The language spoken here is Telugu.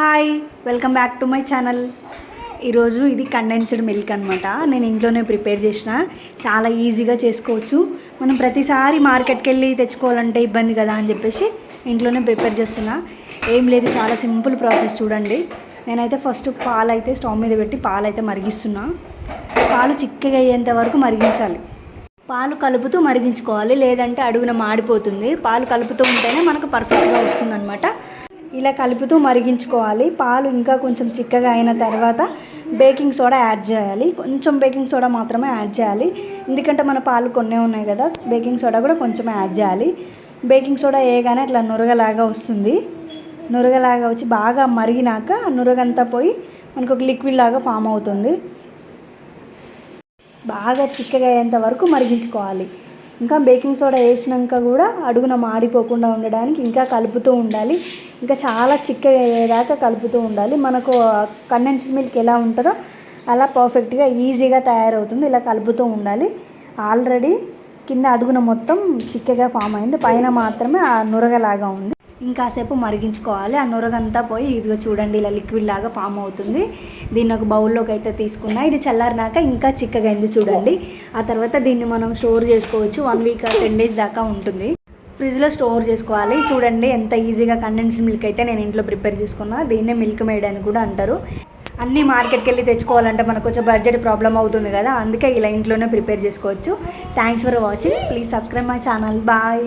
Hi welcome back to my channel. ఈరోజు ఇది కండెన్స్డ్ మిల్క్ అనమాట నేను ఇంట్లోనే ప్రిపేర్ చేసిన. చాలా ఈజీగా చేసుకోవచ్చు. మనం ప్రతిసారి మార్కెట్కి వెళ్ళి తెచ్చుకోవాలంటే ఇబ్బంది కదా అని చెప్పేసి ఇంట్లోనే ప్రిపేర్ చేస్తున్నా. ఏం లేదు చాలా సింపుల్ ప్రాసెస్ చూడండి. నేనైతే ఫస్ట్ పాలు అయితే స్టవ్ మీద పెట్టి పాలు అయితే మరిగిస్తున్నా. పాలు చిక్కగా అయ్యేంత వరకు మరిగించాలి. పాలు కలుపుతూ మరిగించుకోవాలి. లేదంటే అడుగున మాడిపోతుంది. పాలు కలుపుతూ ఉంటేనే మనకు పర్ఫెక్ట్గా వస్తుందన్నమాట. ఇలా కలుపుతూ మరిగించుకోవాలి. పాలు ఇంకా కొంచెం చిక్కగా అయిన తర్వాత బేకింగ్ సోడా యాడ్ చేయాలి. కొంచెం బేకింగ్ సోడా మాత్రమే యాడ్ చేయాలి. ఎందుకంటే మన పాలు కొన్నే ఉన్నాయి కదా బేకింగ్ సోడా కూడా కొంచెం యాడ్ చేయాలి. బేకింగ్ సోడా వేయగానే ఇట్లా నురగలాగా వస్తుంది. నురగలాగా వచ్చి బాగా మరిగినాక నురగంతా పోయి మనకు ఒక లిక్విడ్ లాగా ఫామ్ అవుతుంది. బాగా చిక్కగా అయ్యేంత వరకు మరిగించుకోవాలి. ఇంకా బేకింగ్ సోడా వేసినాక కూడా అడుగున మాడిపోకుండా ఉండడానికి ఇంకా కలుపుతూ ఉండాలి. ఇంకా చాలా చిక్కగా అయ్యేదాకా కలుపుతూ ఉండాలి. మనకు కండెన్స్డ్ మిల్క్ ఎలా ఉంటుందో అలా పర్ఫెక్ట్గా ఈజీగా తయారవుతుంది. ఇలా కలుపుతూ ఉండాలి. ఆల్రెడీ కింద అడుగున మొత్తం చిక్కగా ఫామ్ అయింది. పైన మాత్రమే ఆ నురగలాగా ఉంది. ఇంకాసేపు మరిగించుకోవాలి. ఆ నొరగంతా పోయి ఇదిగో చూడండి ఇలా లిక్విడ్ లాగా ఫామ్ అవుతుంది. దీన్ని ఒక బౌల్లోకి అయితే తీసుకున్నా. ఇది చల్లారినాక ఇంకా చిక్కగా అయింది చూడండి. ఆ తర్వాత దీన్ని మనం స్టోర్ చేసుకోవచ్చు. వన్ వీక్ టెన్ డేస్ దాకా ఉంటుంది. ఫ్రిడ్జ్లో స్టోర్ చేసుకోవాలి. చూడండి ఎంత ఈజీగా కండెన్స్డ్ మిల్క్ అయితే నేను ఇంట్లో ప్రిపేర్ చేసుకున్నా. దీన్నే మిల్క్ మేడ్ అని కూడా అంటారు. అన్నీ మార్కెట్కి వెళ్ళి తెచ్చుకోవాలంటే మనకు కొంచెం బడ్జెట్ ప్రాబ్లం అవుతుంది కదా. అందుకే ఇలా ఇంట్లోనే ప్రిపేర్ చేసుకోవచ్చు. Thanks for watching please subscribe my channel bye